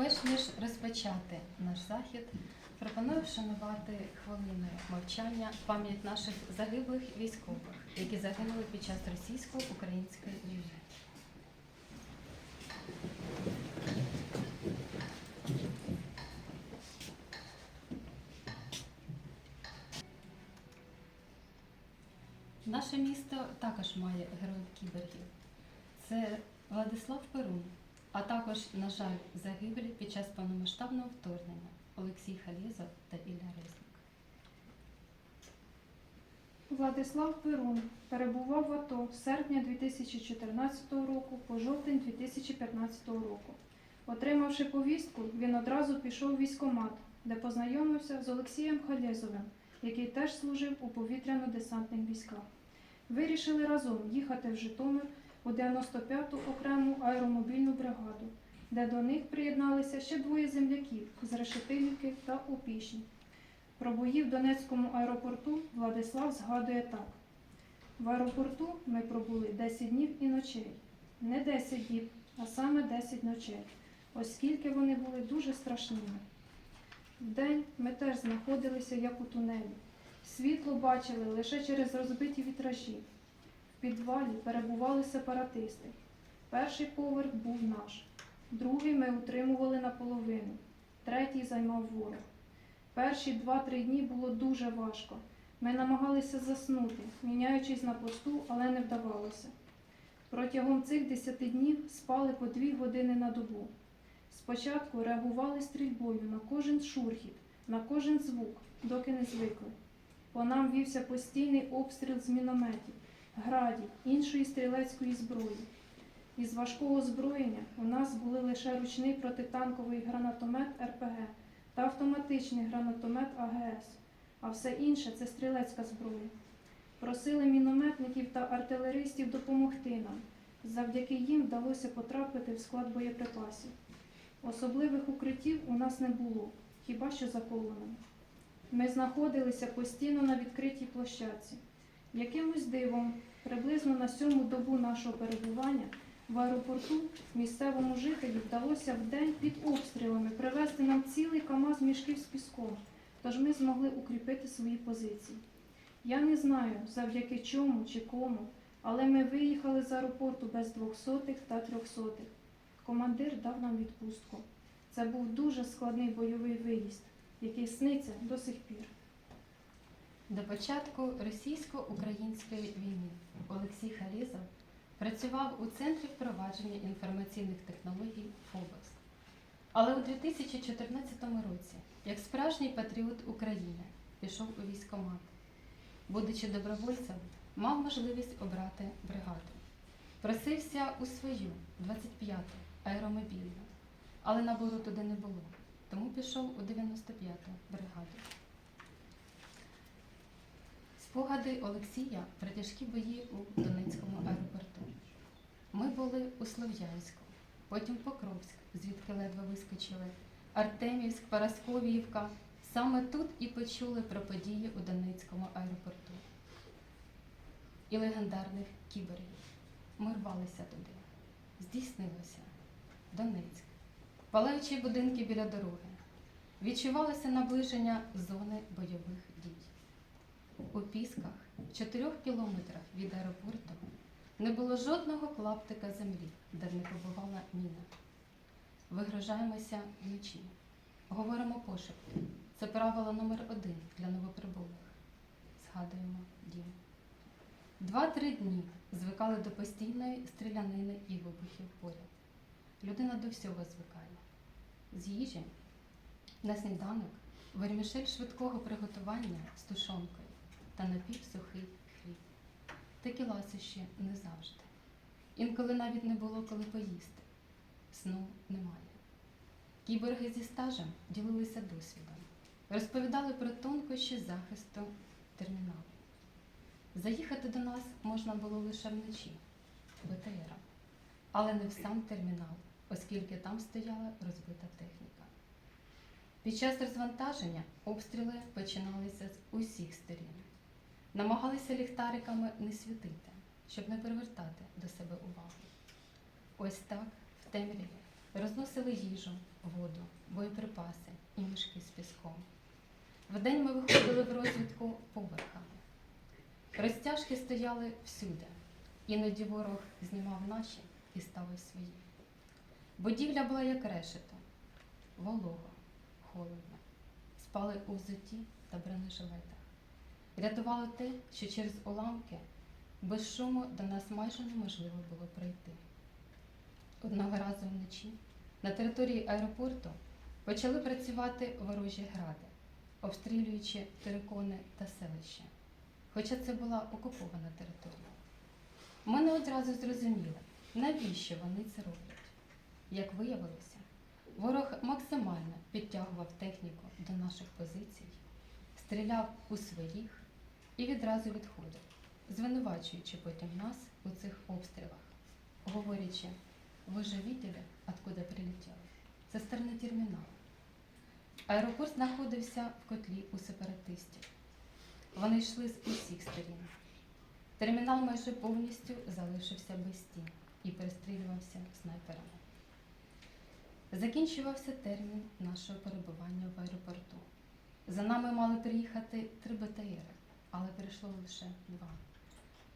Перш ніж розпочати наш захід, пропоную вшанувати хвилиною мовчання пам'ять наших загиблих військових, які загинули під час російсько-української війни. Наше місто також має героїв кібергів. Це Владислав Перун, а також, на жаль, загиблі під час повномасштабного вторгнення Олексій Халєзов та Ілля Резник. Владислав Перун перебував в АТО з серпня 2014 року по жовтень 2015 року. Отримавши повістку, він одразу пішов у військкомат, де познайомився з Олексієм Халєзовим, який теж служив у повітряно-десантних військах. Вирішили разом їхати в Житомир у 95-ту окрему аеромобільну бригаду, де до них приєдналися ще двоє земляків з Решетилівки та Опішні. Про бої в Донецькому аеропорту Владислав згадує так. В аеропорту ми пробули 10 днів і ночей. Не 10 діб, а саме 10 ночей, оскільки вони були дуже страшними. Вдень ми теж знаходилися як у тунелі. Світло бачили лише через розбиті вітражі. В підвалі перебували сепаратисти. Перший поверх був наш, другий ми утримували наполовину, третій займав ворог. Перші два-три дні було дуже важко. Ми намагалися заснути, міняючись на посту, але не вдавалося. Протягом цих десяти днів спали по дві години на добу. Спочатку реагували стрільбою на кожен шурхіт, на кожен звук, доки не звикли. По нам вівся постійний обстріл з мінометів, градів, іншої стрілецької зброї. Із важкого озброєння у нас були лише ручний протитанковий гранатомет РПГ та автоматичний гранатомет АГС, а все інше це стрілецька зброя. Просили мінометників та артилеристів допомогти нам. Завдяки їм вдалося потрапити в склад боєприпасів. Особливих укриттів у нас не було, хіба що за. Ми знаходилися постійно на відкритій площадці. Якимось дивом, приблизно на сьому добу нашого перебування в аеропорту місцевому жителю вдалося в день під обстрілами привезти нам цілий КАМАЗ мішків з піском, тож ми змогли укріпити свої позиції. Я не знаю, завдяки чому чи кому, але ми виїхали з аеропорту без двохсотих та трьохсотих. Командир дав нам відпустку. Це був дуже складний бойовий виїзд, який сниться до сих пір. До початку російсько-української війни Олексій Халізов працював у Центрі впровадження інформаційних технологій ФОБОС. Але у 2014 році, як справжній патріот України, пішов у військкомат. Будучи добровольцем, мав можливість обрати бригаду. Просився у свою 25-ту аеромобільну, але набору туди не було, тому пішов у 95-ту бригаду. Спогади Олексія про тяжкі бої у Донецькому аеропорту. Ми були у Слов'янську, потім Покровськ, звідки ледве вискочили, Артемівськ, Парасковіївка. Саме тут і почули про події у Донецькому аеропорту. І легендарних кіберів. Ми рвалися туди. Здійснилося Донецьк, палаючі будинки біля дороги. Відчувалося наближення зони бойових дій. У Пісках, чотирьох кілометрах від аеропорту, не було жодного клаптика землі, де не побувала міна. Вигрожаємося вночі. Говоримо пошепки. Це правило номер один для новоприбулих. Згадуємо дім. Два-три дні звикали до постійної стрілянини і вибухів поряд. Людина до всього звикає. З їжі на сніданок вермішель швидкого приготування з тушонкою та напівсухий хліб. Такі ласощі не завжди. Інколи навіть не було коли поїсти. Сну немає. Кіборги зі стажем ділилися досвідом, розповідали про тонкощі захисту терміналу. Заїхати до нас можна було лише вночі, БТРом, але не в сам термінал, оскільки там стояла розбита техніка. Під час розвантаження обстріли починалися з усіх сторін. Намагалися ліхтариками не світити, щоб не привертати до себе увагу. Ось так, в темряві, розносили їжу, воду, боєприпаси і мішки з піском. Вдень ми виходили в розвідку поверхами. Розтяжки стояли всюди. Іноді ворог знімав наші і ставив свої. Будівля була як решето, волого, холодно. Спали у взутті та бронежилетах. Рятувало те, що через уламки без шуму до нас майже неможливо було пройти. Одного разу вночі на території аеропорту почали працювати ворожі гради, обстрілюючи терикони та селища, хоча це була окупована територія. Ми не одразу зрозуміли, навіщо вони це роблять. Як виявилося, ворог максимально підтягував техніку до наших позицій, стріляв у своїх і відразу відходив, звинувачуючи потім нас у цих обстрілах, говорячи, ви же видели, откуда прилетіло? Це сторони терміналу. Аеропорт знаходився в котлі у сепаратистів. Вони йшли з усіх сторін. Термінал майже повністю залишився без стін і перестрілювався снайперами. Закінчувався термін нашого перебування в аеропорту. За нами мали приїхати три БТРи, але прийшло лише два.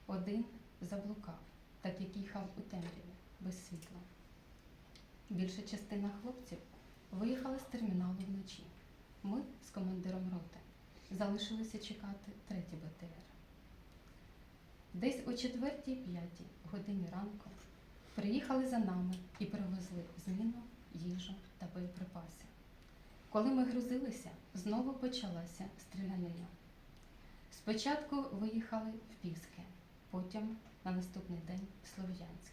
Один заблукав, так як їхав у темряві, без світла. Більша частина хлопців виїхала з терміналу вночі. Ми з командиром роти залишилися чекати третій БТР. Десь о 4-5 годині ранку приїхали за нами і привезли зміну, їжу та боєприпаси. Коли ми грузилися, знову почалася стрілянина. Спочатку виїхали в Піски, потім на наступний день в Слов'янськ.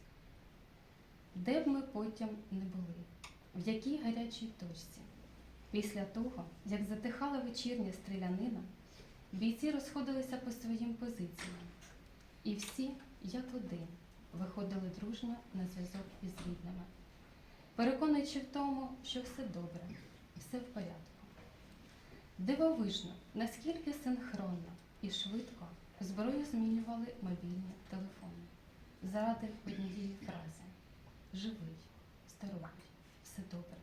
Де б ми потім не були, в якій гарячій точці. Після того, як затихала вечірня стрілянина, бійці розходилися по своїм позиціям, і всі, як один, виходили дружньо на зв'язок із рідними, переконуючи в тому, що все добре, все в порядку. Дивовижно, наскільки синхронно швидко зброю змінювали мобільні телефони заради однієї фрази живий, здоровий, все добре.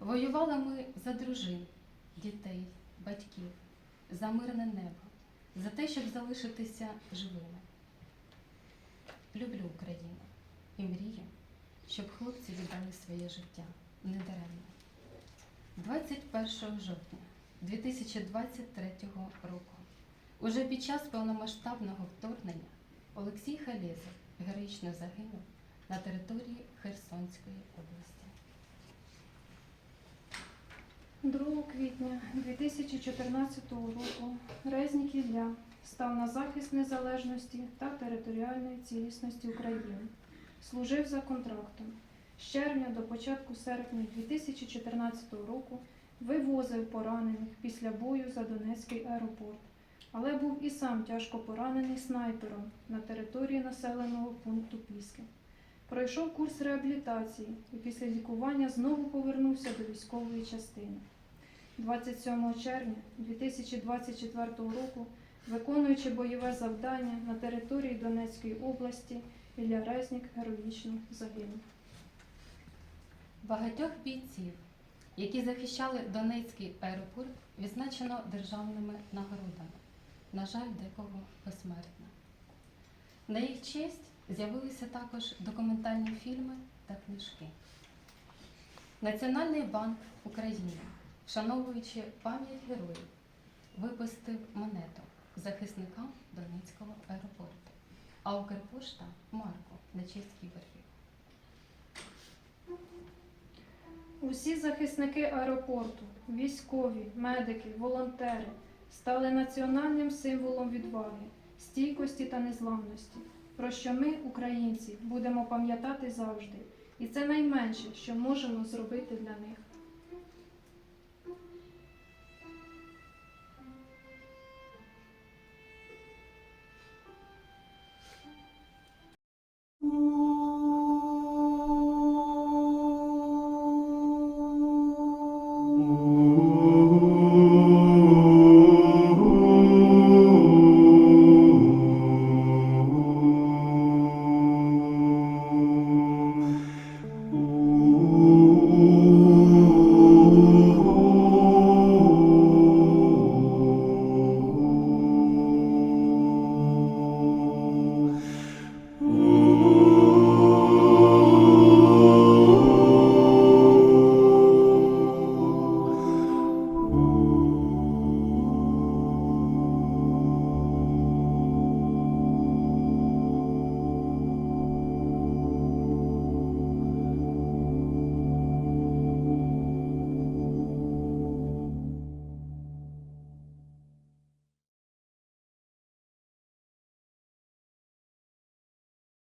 Воювали ми за дружин, дітей, батьків, за мирне небо, за те, щоб залишитися живими. Люблю Україну і мрію, щоб хлопці віддали своє життя недаремно. 21 жовтня 2023 року, уже під час повномасштабного вторгнення, Олексій Халєзов героїчно загинув на території Херсонської області. 2 квітня 2014 року Резнік Ілля став на захист незалежності та територіальної цілісності України. Служив за контрактом. З червня до початку серпня 2014 року вивозив поранених після бою за Донецький аеропорт, але був і сам тяжко поранений снайпером на території населеного пункту Піски. Пройшов курс реабілітації і після лікування знову повернувся до військової частини. 27 червня 2024 року, виконуючи бойове завдання на території Донецької області, Ілля Резнік героїчно загинув. Багатьох бійців, які захищали Донецький аеропорт, відзначено державними нагородами. На жаль, декого посмертно. На їх честь з'явилися також документальні фільми та книжки. Національний банк України, вшановуючи пам'ять героїв, випустив монету захисникам Донецького аеропорту, а Укрпошта марку на честь кіборгів. Усі захисники аеропорту, військові, медики, волонтери стали національним символом відваги, стійкості та незламності, про що ми, українці, будемо пам'ятати завжди. І це найменше, що можемо зробити для них.